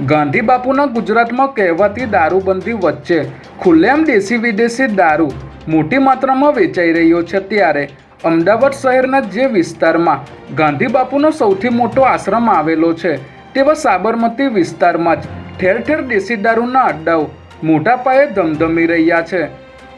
ગાંધી બાપુના ગુજરાતમાં કહેવાતી દારૂબંધી વચ્ચે ખુલ્લેમ દેશી વિદેશી દારૂ મોટી માત્રામાં વેચાઈ રહ્યો છે ત્યારે અમદાવાદ શહેરના જે વિસ્તારમાં ગાંધી બાપુનો સૌથી મોટો આશ્રમ આવેલો છે, તેવા સાબરમતી વિસ્તારમાં જ ઠેર ઠેર દેશી દારૂના અડ્ડાઓ મોટા પાયે ધમધમી રહ્યા છે.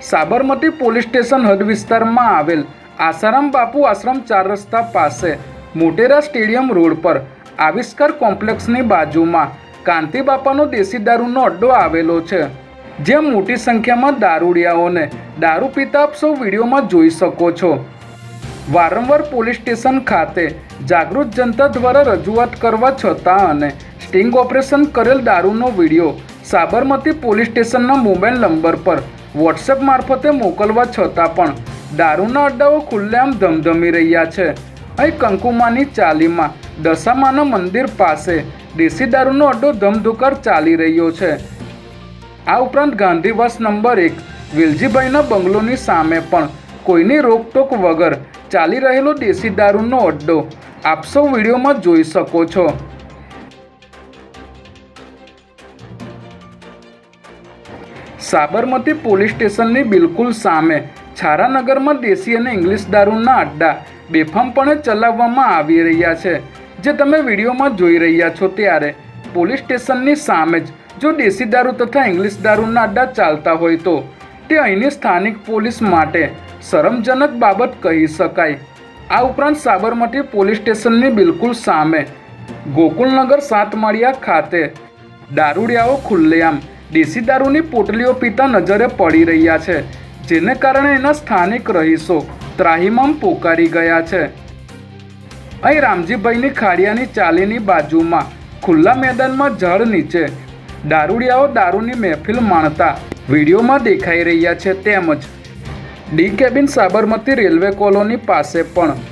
સાબરમતી પોલીસ સ્ટેશન હદ વિસ્તારમાં આવેલ આસારામ બાપુ આશ્રમ ચાર રસ્તા પાસે મોટેરા સ્ટેડિયમ રોડ પર આવિષ્કાર કોમ્પ્લેક્સની બાજુમાં કાંતિ બાપાનો દેશી દારૂનો અડ્ડો આવેલો છે. જ્યાં મોટી સંખ્યામાં દારૂડિયાઓને દારૂ પીતા આપ સૌ વિડીયોમાં જોઈ શકો છો. વારંવાર પોલીસ સ્ટેશન ખાતે જાગૃત જનતા દ્વારા રજૂઆત કરવા છતાં અને સ્ટિંગ ઓપરેશન કરેલ દારૂનો વીડિયો સાબરમતી પોલીસ સ્ટેશનના મોબાઈલ નંબર પર વોટ્સએપ મારફતે મોકલવા છતાં પણ દારૂના અડ્ડાઓ ખુલ્લેઆમ ધમધમી રહ્યા છે. અહીં કંકુમાની ચાલીમાં દશામાના મંદિર પાસે દેશી દારૂનો અડ્ડો ધમધુકાર ચાલી રહ્યો છે. આ ઉપરાંત ગાંધીવાસ નંબર એક વિલજીભાઈના બંગલોની સામે પણ કોઈની રોકટોક વગર ચાલી રહેલો દેશી દારૂનો અડ્ડો આપ સૌ વિડીયોમાં જોઈ શકો છો. સાબરમતી પોલીસ સ્ટેશનની બિલકુલ સામે છારાનગરમાં દેશી અને ઇંગ્લિશ દારૂના અડ્ડા બેફામપણે ચલાવવામાં આવી રહ્યા છે. જે તમે વિડીયોમાં જોઈ રહ્યા છો ત્યારે પોલીસ સ્ટેશનની સામે જ જો દેશી દારૂ તથા ઇંગ્લિશ દારૂના અડ્ડા ચાલતા હોય તો તે અહીંની સ્થાનિક પોલીસ માટે શરમજનક બાબત કહી શકાય. આ ઉપરાંત સાબરમતી પોલીસ સ્ટેશનની બિલકુલ સામે ગોકુલનગર સાતમાળિયા ખાતે દારૂડિયાઓ ખુલ્લેઆમ દેશી દારૂની પોટલીઓ પીતા નજરે પડી રહ્યા છે, જેને કારણે એના સ્થાનિક રહીશો ત્રાહિમામ પોકારી ગયા છે. અહીં રામજીભાઈની ખાડિયાની ચાલીની બાજુમાં ખુલ્લા મેદાનમાં ઝાડ નીચે દારૂડિયાઓ દારૂની મહેફિલ માણતા વિડીયોમાં દેખાઈ રહ્યા છે તેમજ D cabin Sabarmati railway colony પાસે પણ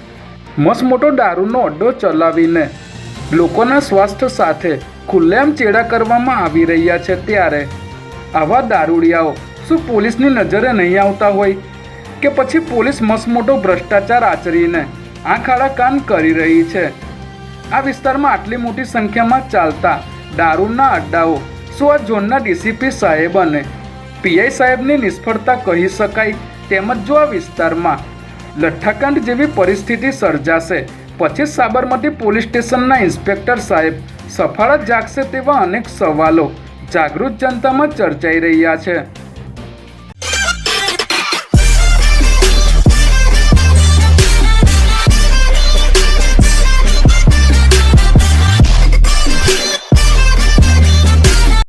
મસમોટો દારૂનો અડ્ડો ચલાવીને લોકોના સ્વાસ્થ્ય સાથે ખુલ્લેમ ચેડા કરવામાં આવી રહ્યા છે ત્યારે આવા દારૂડિયાઓ શું પોલીસની નજરે નહીં આવતા હોય કે પછી પોલીસ મસમોટો ભ્રષ્ટાચાર આચરીને આંખ આડા કાન કરી રહી છે. આ વિસ્તારમાં આટલી મોટી સંખ્યામાં ચાલતા દારૂના અડ્ડાઓ શું આ ઝોનના ડીસીપી સાહેબ અને પીઆઈ સાહેબની નિષ્ફળતા કહી શકાય તેમજ જો આ વિસ્તારમાં લઠ્ઠાકાંડ જેવી પરિસ્થિતિ સર્જાશે, પછી સાબરમતી પોલીસ સ્ટેશનના ઇન્સ્પેક્ટર સાહેબ સફાળા જાગશે તેવા અનેક સવાલો જાગૃત જનતામાં ચર્ચાઈ રહ્યા છે.